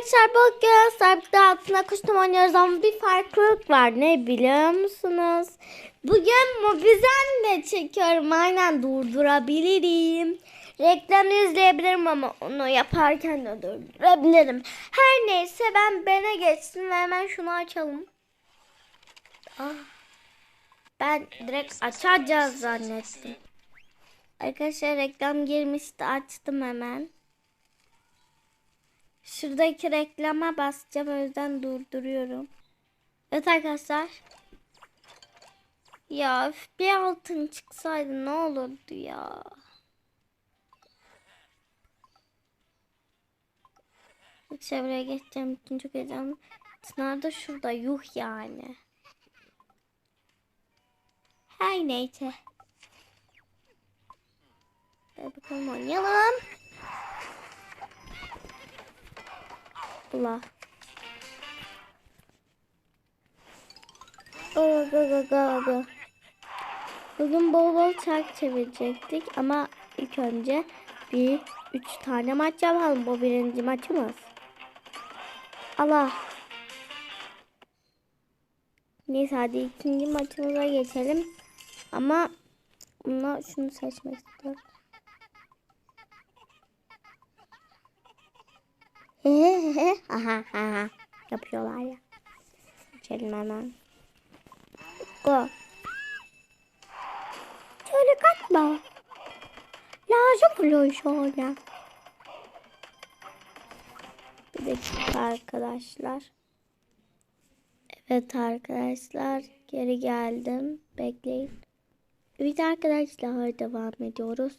Arkadaşlar bugün Sarp'ta altına kuştum oynuyoruz ama bir farklılık var. Ne biliyor musunuz? Bugün Mobizen'le çekiyorum. Aynen durdurabilirim. Reklamı izleyebilirim ama onu yaparken de durdurabilirim. Her neyse ben bene geçtim ve hemen şunu açalım. Ah. Ben direkt açacağız zannettim. Arkadaşlar reklam girmişti açtım hemen. Şuradaki reklama basacağım o yüzden durduruyorum. Evet arkadaşlar. Ya üf, bir altın çıksaydı ne olurdu ya. Çevreye geçeceğim için çok heyecanlı. Çınar da şurada yuh yani. Her neyse. Bakalım oynayalım. Allah. Aga aga aga aga. Bugün bol bol çark çevirecektik ama ilk önce bir üç tane maç yapalım. Bu birinci maçımız. Allah. Neyse hadi ikinci maçımıza geçelim. Ama buna şunu seçmek istiyorum. Aha, aha. Yapıyorlar ya. Geçelim hemen. Go. Şöyle kaçma. Lazım oluyor şöyle. Bir dakika arkadaşlar. Evet arkadaşlar. Geri geldim. Bekleyin. Evet arkadaşlar devam ediyoruz.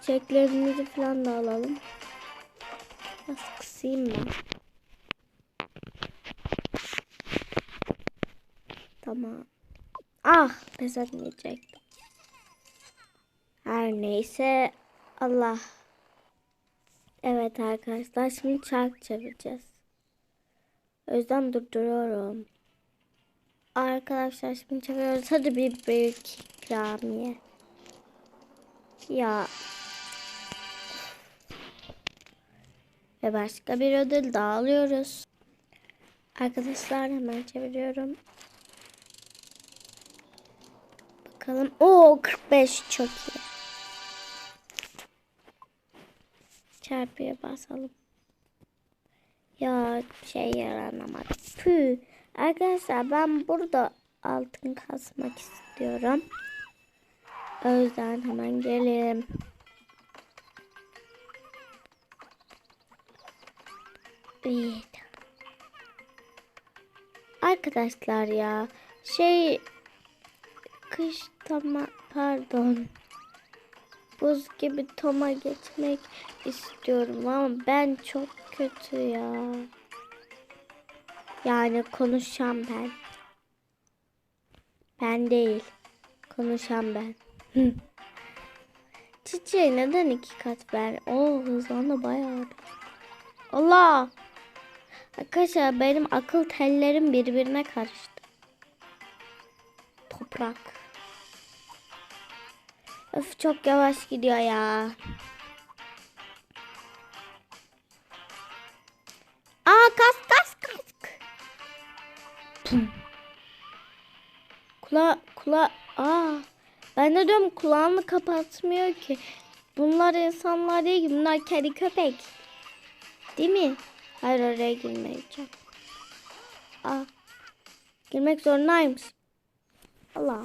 Çiçeklerimizi falan da alalım. Biraz kısayım ben. Tamam. Ah pes etmeyecektim. Her neyse Allah. Evet arkadaşlar şimdi çark çevireceğiz. O yüzden durduruyorum. Arkadaşlar şimdi çeviriyoruz. Hadi bir büyük ikramiye. Ya Ve başka bir ödül daha alıyoruz. Arkadaşlar hemen çeviriyorum. Bakalım. Oo 45 çok iyi. Çarpıya basalım. Ya şey yaranamadı. Püh. Arkadaşlar ben burada altın kasmak istiyorum. O yüzden hemen gelelim. Evet. Arkadaşlar ya şey kış tama pardon buz gibi toma geçmek istiyorum ama ben çok kötü ya. Yani konuşan ben. Ben değil. Konuşan ben. Çiçeğe neden iki kat ver? Oo hızlandı bayağı. Allah! Arkadaşlar benim akıl tellerim birbirine karıştı. Toprak. Öf çok yavaş gidiyor ya. Aa kask kask kask. Pum. Kula kula aa ben de diyorum kulağını kapatmıyor ki. Bunlar insanlar değil bunlar kedi köpek. Değil mi? Hayır oraya girmeyeceğim. Aa, girmek zorundaymış. Allah.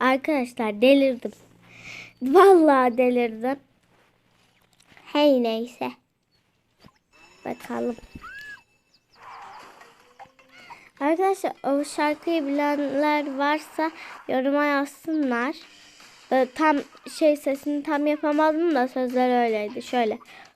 Arkadaşlar delirdim. Vallahi delirdim. Hey neyse. Bakalım. Arkadaşlar o şarkıyı bilenler varsa yoruma yazsınlar. Tam şey sesini tam yapamadım da sözler öyleydi. Şöyle.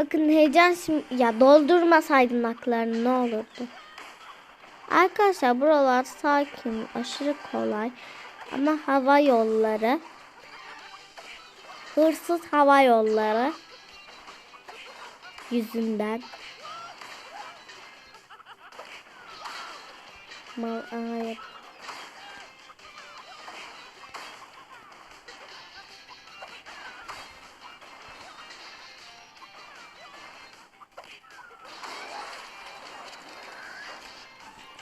Bakın heyecan şimdi ya doldurmasaydın aklarını ne olurdu? Arkadaşlar buralar sakin, aşırı kolay ama hava yolları hırsız hava yolları yüzünden mal ayıp.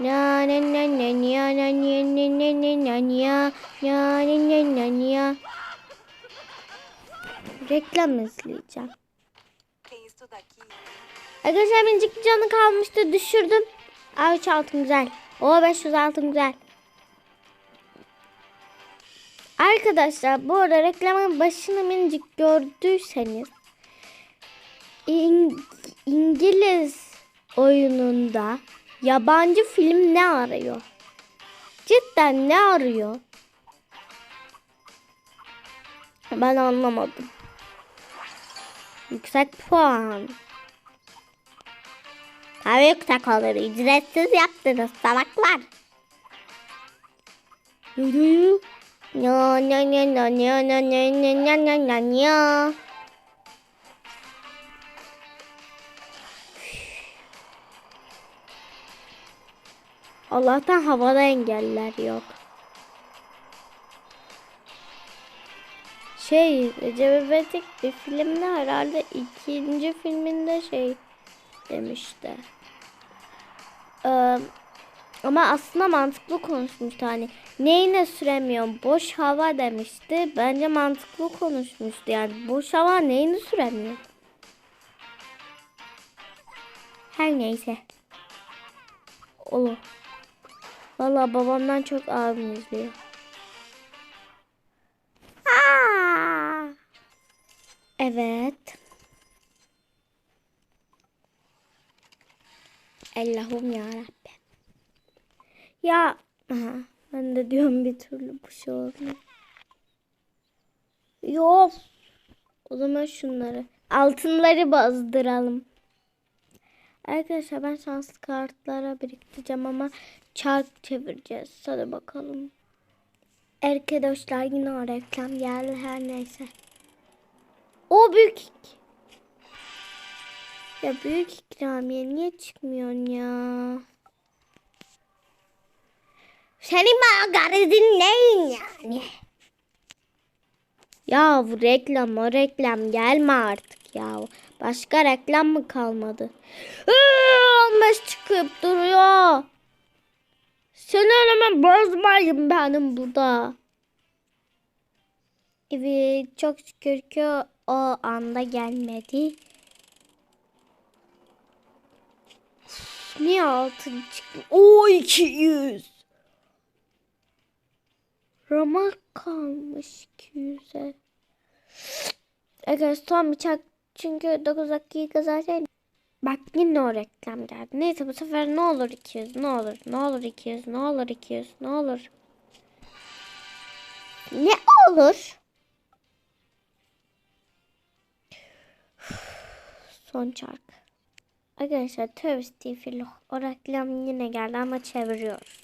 niya niya niya niya niya niya niya niya niya niya niya niya niya niya niya Reklam izleyeceğim. Arkadaşlar minicik canı kalmıştı düşürdüm. Aa 3 altın güzel. O 500 altın güzel. Arkadaşlar bu arada reklamın başını minicik gördüyseniz İng- İngiliz oyununda yabancı film ne arıyor? Cidden ne arıyor? Ben anlamadım. Yüksek puan. Tabii yüksek olur. Ücretsiz yaptınız salaklar. Yürü. Ya ya ya ya ya ya ya ya ya ya ya ya. Allah'tan havada engeller yok. Şey, Recep İvedik bir filmde herhalde ikinci filminde şey demişti. Ee, ama aslında mantıklı konuşmuştu hani neyine süremiyorum boş hava demişti. Bence mantıklı konuşmuştu yani boş hava neyini süremiyor. Her neyse. Olur. Valla babamdan çok abim izliyor. Aa! Evet. Allah'ım ya Rabbim. Ya aha, ben de diyorum bir türlü bu şey olmuyor. Yok. O zaman şunları. Altınları bazdıralım. Arkadaşlar ben şanslı kartlara biriktireceğim ama çark çevireceğiz. Hadi bakalım. Arkadaşlar yine o reklam geldi her neyse. O büyük ya büyük ikramiye niye çıkmıyorsun ya? Senin bana garizin neyin yani? Ya bu reklam o reklam gelme artık ya. Başka reklam mı kalmadı? 15 çıkıp duruyor. Seni hemen bozmayın benim burada. Evet çok şükür ki o anda gelmedi. Niye altın çıktı? O 200. Rama kalmış 200'e. Evet son bıçak çünkü 9 dakika zaten. Bak yine o reklam geldi. Neyse bu sefer ne olur 200 ne olur ne olur 200 ne olur 200 ne olur. Ne olur? Son çark. Arkadaşlar tövbe filo. O reklam yine geldi ama çeviriyoruz.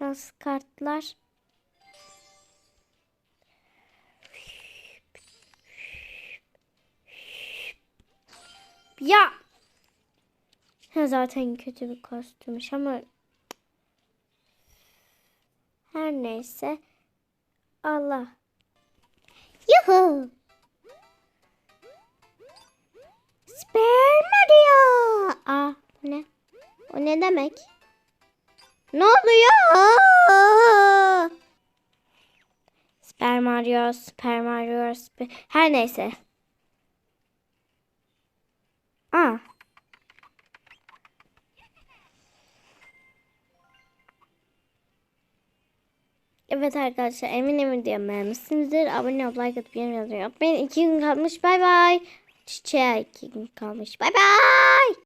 Bazı kartlar. Ya. Ha, zaten kötü bir kostümmüş ama her neyse. Allah. Yuhu. Super Mario. Aa bu ne? O ne demek? Ne oluyor? Super Mario, Super Mario, Super... Her neyse. Aa. Evet arkadaşlar eminim videomu beğenmişsinizdir. Abone olup like atıp yorum yazmayı unutmayın. İki gün kalmış. Bay bay. Çiçeğe iki gün kalmış. Bay bay.